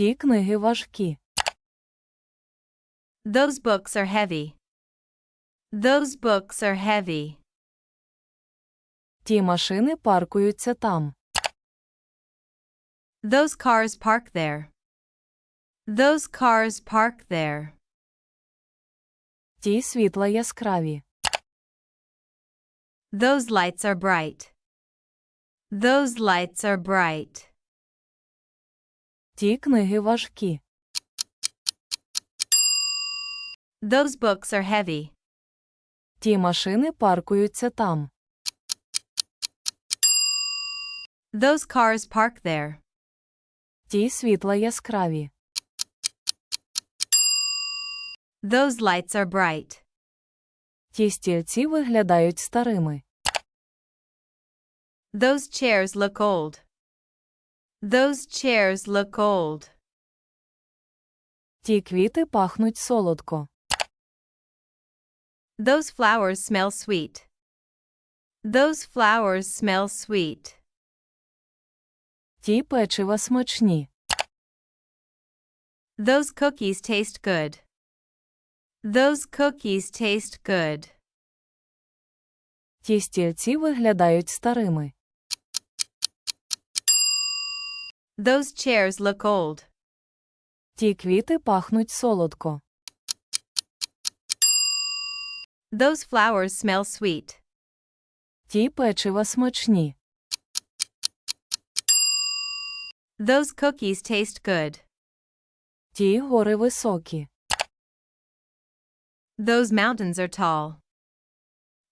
Ті книги важкі. Those books are heavy. Those books are heavy. Ті машини паркуються там. Those cars park there. Those cars park there. Ті світла яскраві. Those lights are bright. Those lights are bright. Ті книги важкі. Those books are heavy. Ті машини паркуються там. Those cars park there. Ті світла яскраві. Those lights are bright. Ті стільці виглядають старими. Those chairs look old. Those chairs look old. Ті квіти пахнуть солодко. Those flowers smell sweet. Those flowers smell sweet. Ті печива смачні. Those cookies taste good. Those cookies taste good. Ті стільці виглядають старими. Those chairs look old. Ті квіти пахнуть солодко. Those flowers smell sweet. Ті печива смачні. Those cookies taste good. Ті гори високі. Those mountains are tall.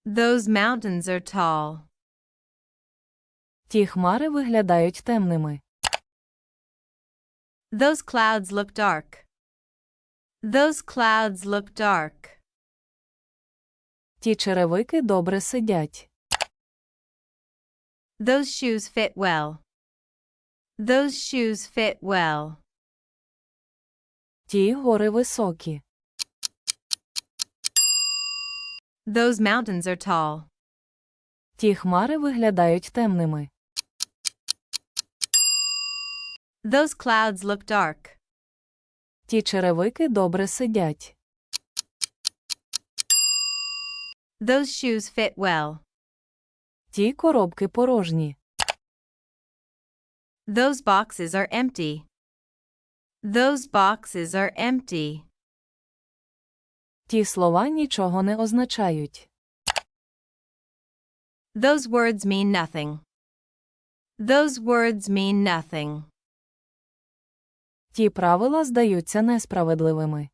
Those mountains are tall. Ті хмари виглядають темними. Those clouds look dark. Those clouds look dark. Ті черевики добре сидять. Those shoes fit well. Those shoes fit well. Ті гори високі. Those mountains are tall. Ті хмари виглядають темними. Those clouds look dark. Ті черевики добре сидять. Those shoes fit well. Ті коробки порожні. Those boxes are empty. Those boxes are empty. Ті слова нічого не означають. Those words mean nothing. Those words mean nothing. Ті правила здаються несправедливими.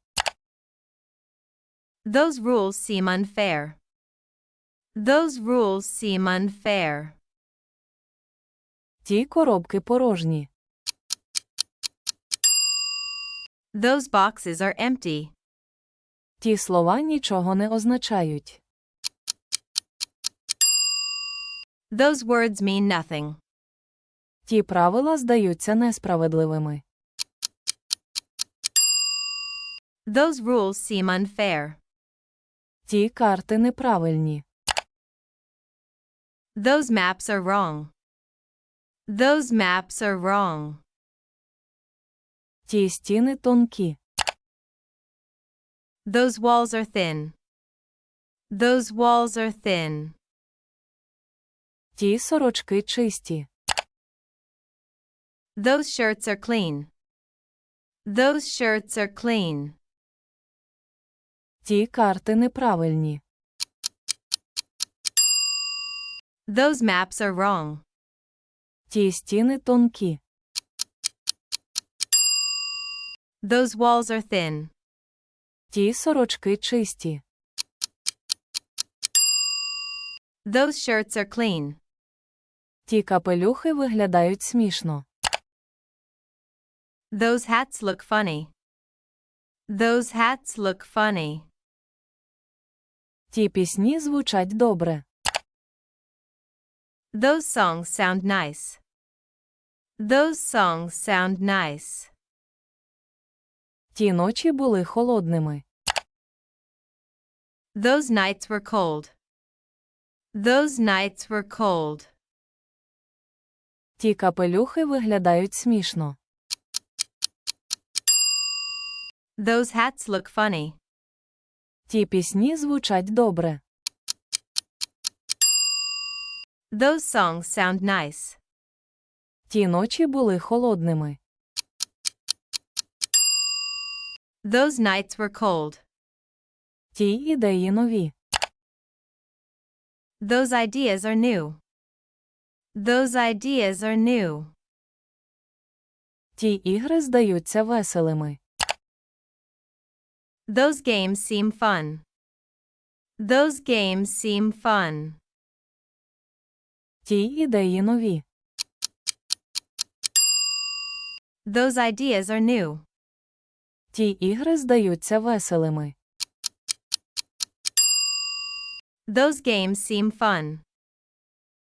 Those rules seem unfair. Those rules seem unfair. Ті коробки порожні. Those boxes are empty. Ті слова нічого не означають. Those words mean nothing. Ті правила здаються несправедливими. Those rules seem unfair. Ті карти неправильні. Those maps are wrong. Those maps are wrong. Ті стіни тонкі. Those walls are thin. Those walls are thin. Ті сорочки чисті. Those shirts are clean. Those shirts are clean. Ті карти неправильні. Those maps are wrong. Ті стіни тонкі. Those walls are thin. Ті сорочки чисті. Those shirts are clean. Ті капелюхи виглядають смішно. Those hats look funny. Those hats look funny. Ті пісні звучать добре. Those songs sound nice. Those songs sound nice. Ті ночі були холодними. Those nights were cold. Those nights were cold. Ті капелюхи виглядають смішно. Those hats look funny. Ті пісні звучать добре. Those songs sound nice. Ті ночі були холодними. Those nights were cold. Ті ідеї нові. Those ideas are new. Those ideas are new. Ті ігри здаються веселими. Those games seem fun. Those games seem fun. Ті ідеї нові. Those ideas are new. Ті ігри здаються веселими. Those games seem fun.